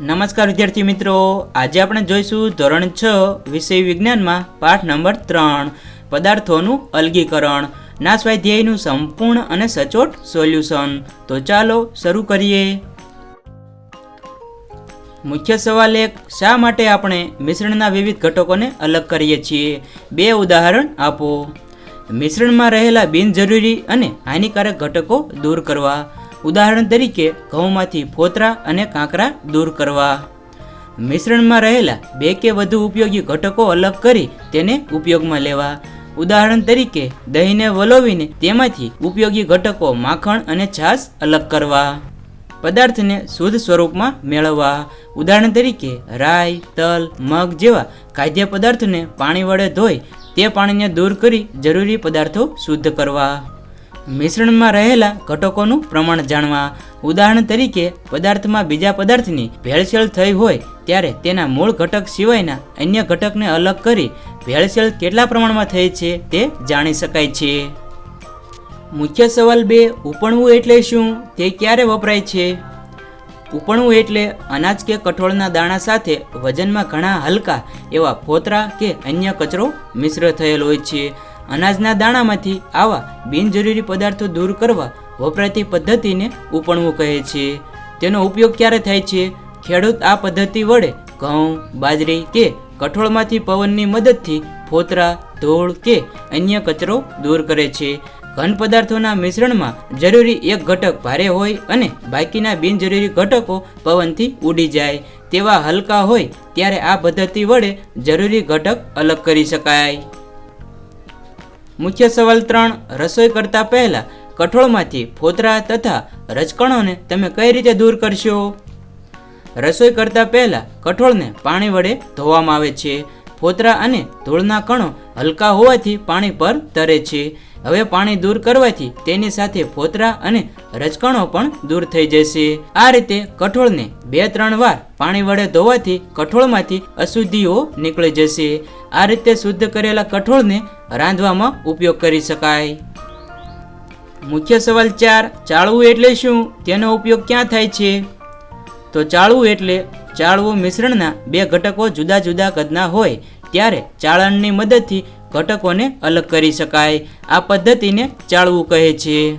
નમસ્કાર વિદ્યાર્થી મિત્રો. આજે આપણે જોઈશું ધોરણ છ, વિષય વિજ્ઞાનમાં, પાઠ નંબર ત્રણ, પદાર્થોનું અલગીકરણ ના સ્વાધ્યાયનું સંપૂર્ણ અને સચોટ સોલ્યુશન. તો ચાલો શરૂ કરીએ. મુખ્ય સવાલ એક, શા માટે આપણે મિશ્રણના વિવિધ ઘટકોને અલગ કરીએ છીએ? બે ઉદાહરણ આપો. મિશ્રણમાં રહેલા બિનજરૂરી અને હાનિકારક ઘટકો દૂર કરવા. ઉદાહરણ તરીકે ઘઉંમાંથી ફોતરા અને કાંકરા દૂર કરવા. મિશ્રણમાં રહેલા બે કે વધુ ઉપયોગી ઘટકો અલગ કરી તેને ઉપયોગમાં લેવા. ઉદાહરણ તરીકે દહીંને વલોવીને તેમાંથી ઉપયોગી ઘટકો માખણ અને છાશ અલગ કરવા. પદાર્થને શુદ્ધ સ્વરૂપમાં મેળવવા. ઉદાહરણ તરીકે રાઈ, તલ, મગ જેવા ખાદ્ય પદાર્થને પાણી વડે ધોઈ તે પાણીને દૂર કરી જરૂરી પદાર્થો શુદ્ધ કરવા. મિશ્રણમાં રહેલા ઘટકોનું પ્રમાણ જાણવા. ઉદાહરણ તરીકે, પદાર્થમાં બીજા પદાર્થની ભેળસેળ થઈ હોય ત્યારે તેના મૂળ ઘટક સિવાયના અન્ય ઘટકને અલગ કરી ભેળસેળ કેટલા પ્રમાણમાં થઈ છે તે જાણી શકાય છે. મુખ્ય સવાલ બે, ઉપણવું એટલે શું? તે ક્યારે વપરાય છે? ઉપણવું એટલે અનાજ કે કઠોળના દાણા સાથે વજનમાં ઘણા હલકા એવા ફોતરા કે અન્ય કચરો મિશ્ર થયેલ હોય છે. અનાજના દાણામાંથી આવા બિનજરૂરી પદાર્થો દૂર કરવા વપરાતી પદ્ધતિને ઉપણવું કહે છે. તેનો ઉપયોગ ક્યારે થાય છે? ખેડૂત આ પદ્ધતિ વડે ઘઉં, બાજરી કે કઠોળમાંથી પવનની મદદથી ફોતરા, ધૂળ કે અન્ય કચરો દૂર કરે છે. ઘન પદાર્થોના મિશ્રણમાં જરૂરી એક ઘટક ભારે હોય અને બાકીના બિનજરૂરી ઘટકો પવનથી ઉડી જાય. તેવા હલકા હોય ત્યારે આ પદ્ધતિ વડે જરૂરી ઘટક અલગ કરી શકાય. મુખ્ય સવાલ ત્રણ, રસોઈ કરતા પહેલા કઠોળમાંથી ફોતરા તથા રજકણોને તમે કઈ રીતે દૂર કરશો? રસોઈ કરતા પહેલા કઠોળને પાણી વડે ધોવામાં આવે છે. ફોતરા અને ધૂળના કણો હલકા હોવાથી પાણી પર તરે છે. હવે પાણી દૂર કરવાથી તેની સાથે ફોતરા અને રજકણો પણ દૂર થઈ જશે. આ રીતે કઠોળને બે ત્રણ વાર પાણી વડે ધોવાથી કઠોળમાંથી અશુદ્ધિઓ નીકળી જશે. આ રીતે શુદ્ધ કરેલા કઠોળને રાંધવામાં ઉપયોગ કરી શકાય. મુખ્ય સવાલ ચાર, ચાળવું એટલે શું? તેનો ઉપયોગ ક્યાં થાય છે? તો ચાળવું એટલે ચાળવું મિશ્રણના બે ઘટકો જુદા જુદા કદના હોય, ત્યારે ચાળણની મદદથી ઘટકોને અલગ કરી શકાય. આ પદ્ધતિને ચાળવું કહે છે.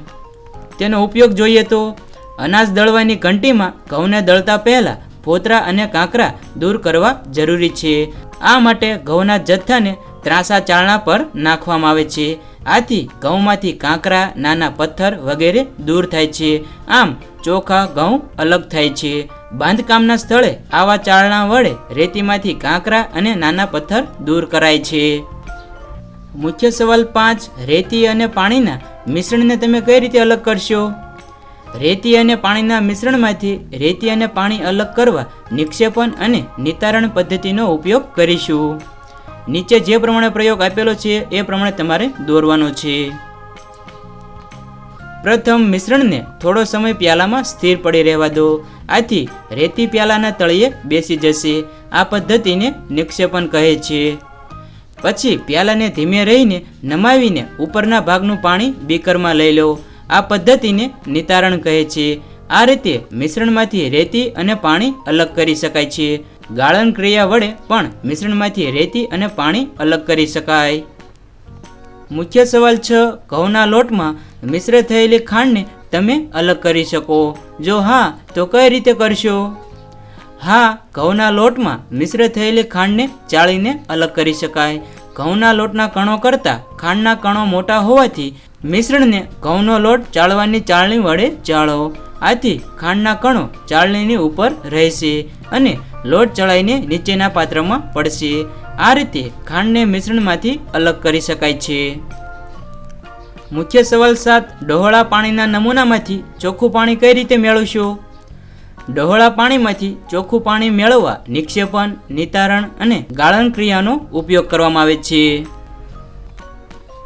તેનો ઉપયોગ જોઈએ તો, અનાજ દળવાની ઘંટીમાં ઘઉંને દળતા પહેલાં ફોતરા અને કાંકરા દૂર કરવા જરૂરી છે. આ માટે ઘઉંના જથ્થાને ત્રાસા ચાળણા પર નાખવામાં આવે છે. આથી ઘઉંમાંથી કાંકરા, નાના પથ્થર વગેરે દૂર થાય છે. આમ ચોખા, ઘઉં અલગ થાય છે. બાંધકામના સ્થળે આવા ચાળણા વડે રેતીમાંથી કાંકરા અને નાના પથ્થર દૂર કરાય છે. મુખ્ય સવાલ પાંચ, રેતી અને પાણીના મિશ્રણને તમે કઈ રીતે અલગ કરશો? રેતી અને પાણીના મિશ્રણમાંથી રેતી અને પાણી અલગ કરવા નિક્ષેપણ અને નિતારણ પદ્ધતિનો ઉપયોગ કરીશું. નીચે જે પ્રમાણે પ્રયોગ આપેલો છે, એ પ્રમાણે તમારે દોરવાનો છે. પ્રથમ મિશ્રણને થોડો સમય પ્યાલામાં સ્થિર પડી રહેવા દો. આથી રેતી પ્યાલાના તળિયે બેસી જશે. આ પદ્ધતિને નિક્ષેપણ કહે છે. પછી પ્યાલાને ધીમે રહીને નમાવીને ઉપરના ભાગનું પાણી બીકરમાં લઈ લો. આ પદ્ધતિને નિતારણ કહે છે. આ રીતે મિશ્રણમાંથી રેતી અને પાણી અલગ કરી શકાય છે. ગાળણ ક્રિયા વડે પણ મિશ્રણમાંથી રેતી અને પાણી અલગ કરી શકાય. મુખ્ય સવાલ છ, ઘઉંના લોટમાં મિશ્ર થયેલી ખાંડને તમે અલગ કરી શકો. જો હા, તો કઈ રીતે કરશો? હા, ઘઉંના લોટમાં મિશ્ર થયેલી ખાંડને ચાળીને અલગ કરી શકાય. ઘઉંના લોટના કણો કરતાં ખાંડના કણો મોટા હોવાથી મિશ્રણને ઘઉંનો લોટ ચાળવાની ચાળણી વડે ચાળો. આથી ખાંડના કણો ચાળણીની ઉપર રહેશે અને લોટ ચડાઈને નીચેના પાત્રમાં પડશે. આ રીતે ખાંડને મિશ્રણમાંથી અલગ કરી શકાય છે. મુખ્ય સવાલ સાત, ડહોળા પાણીના નમૂનામાંથી ચોખ્ખું પાણી કઈ રીતે મેળવશો? ડહોળા પાણીમાંથી ચોખ્ખું પાણી મેળવવા નિક્ષેપણ, નિતારણ અને ગાળણ ક્રિયાનો ઉપયોગ કરવામાં આવે છે.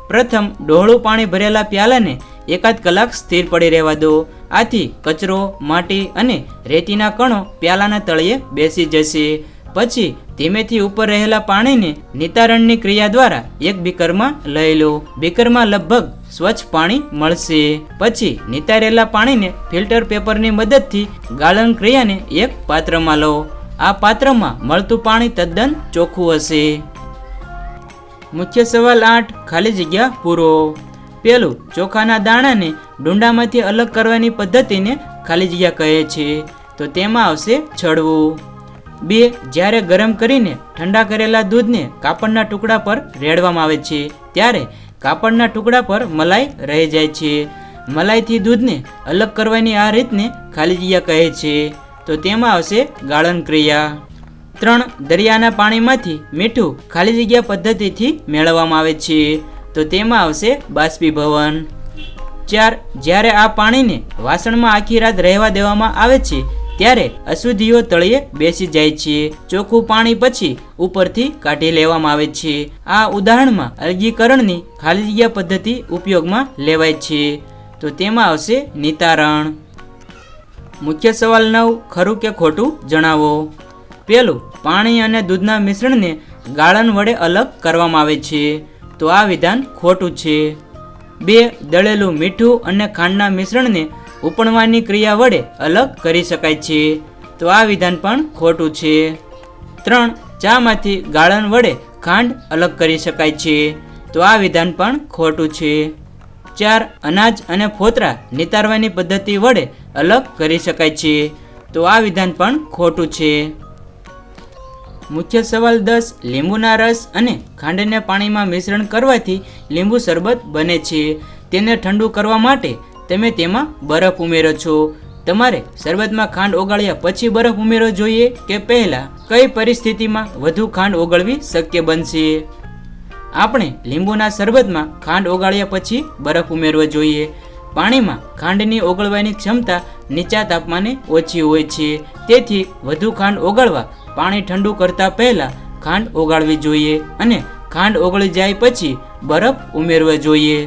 પ્રથમ, ડહોળું પાણી ભરેલા પ્યાલાને એકાદ કલાક સ્થિર પડી રહેવા દો. આથી કચરો, માટી અને રેતીના કણો પ્યાલાના તળિયે બેસી જશે. પછી ધીમેથી ઉપર રહેલા પાણીને નિતારણની ક્રિયા દ્વારા એક બીકરમાં લઈ લો. બીકરમાં લગભગ સ્વચ્છ પાણી મળશે. પછી નિતારેલા પાણીને ફિલ્ટર પેપરની મદદથી ગાળણ ક્રિયાને એક પાત્રમાં લો. આ પાત્રમાં મળતું પાણી તદ્દન ચોખ્ખું હશે. મુખ્ય સવાલ આઠ. ખાલી જગ્યા પૂરો. પેલું ચોખાના દાણાને ડુંડામાંથી અલગ કરવાની પદ્ધતિને ખાલી જગ્યા કહે છે. તો તેમાં આવશે છડવું. બે, જ્યારે ગરમ કરીને ઠંડા કરેલા દૂધને કાપડના ટુકડા પર રેડવામાં આવે છે, ત્યારે કાપડના ટુકડા પર મલાઈ રહી જાય છે. મલાઈથી દૂધને અલગ કરવાની આ રીતને ખાલી જગ્યા કહે છે. તો તેમાં આવશે ગાળન ક્રિયા. ત્રણ, દરિયાના પાણીમાંથી મીઠું ખાલી જગ્યા પદ્ધતિથી મેળવવામાં આવે છે. તો તેમાં આવશે બાષ્પીભવન. ચાર, જ્યારે આ પાણીને વાસણમાં આખી રાત રહેવા દેવામાં આવે છે, ત્યારે અશુદ્ધિઓ તળિયે બેસી જાય છે. ચોખ્ખું પાણી પછી ઉપરથી કાઢી લેવામાં આવે છે. આ ઉદાહરણમાં અલગીકરણની ખાલી જગ્યા પદ્ધતિ ઉપયોગમાં લેવાય છે. તો તેમાં આવશે નિતારણ. મુખ્ય સવાલ નવ, ખરું કે ખોટું જણાવો? પેલું, પાણી અને દૂધના મિશ્રણને ગાળણ વડે અલગ કરવામાં આવે છે. તો આ વિધાન ખોટું છે. બે, દળેલું મીઠું અને ખાંડના મિશ્રણને ઉપણવાની ક્રિયા વડે અલગ કરી શકાય છે. તો આ વિધાન પણ ખોટું છે. ત્રણ, ચામાંથી ગાળણ વડે ખાંડ અલગ કરી શકાય છે. તો આ વિધાન પણ ખોટું છે. ચાર, અનાજ અને ફોતરા નિતારવાની પદ્ધતિ વડે અલગ કરી શકાય છે. તો આ વિધાન પણ ખોટું છે. મુખ્ય સવાલ દસ, લીંબુના રસ અને ખાંડને પાણીમાં મિશ્રણ કરવાથી લીંબુ શરબત બને છે. તેને ઠંડુ કરવા માટે તમે તેમાં બરફ ઉમેરો છો. તમારે શરબતમાં ખાંડ ઓગાળ્યા પછી બરફ ઉમેરવો જોઈએ કે પહેલાં કઈ પરિસ્થિતિમાં વધુ ખાંડ ઓગળવી શક્ય બનશે? આપણે લીંબુના શરબતમાં ખાંડ ઓગાળ્યા પછી બરફ ઉમેરવો જોઈએ. પાણીમાં ખાંડની ઓગળવાની ક્ષમતા નીચા તાપમાને ઓછી હોય છે. તેથી વધુ ખાંડ ઓગળવા પાણી ઠંડુ કરતા પહેલા ખાંડ ઓગાળવી જોઈએ અને ખાંડ ઓગળી જાય પછી બરફ ઉમેરવો જોઈએ.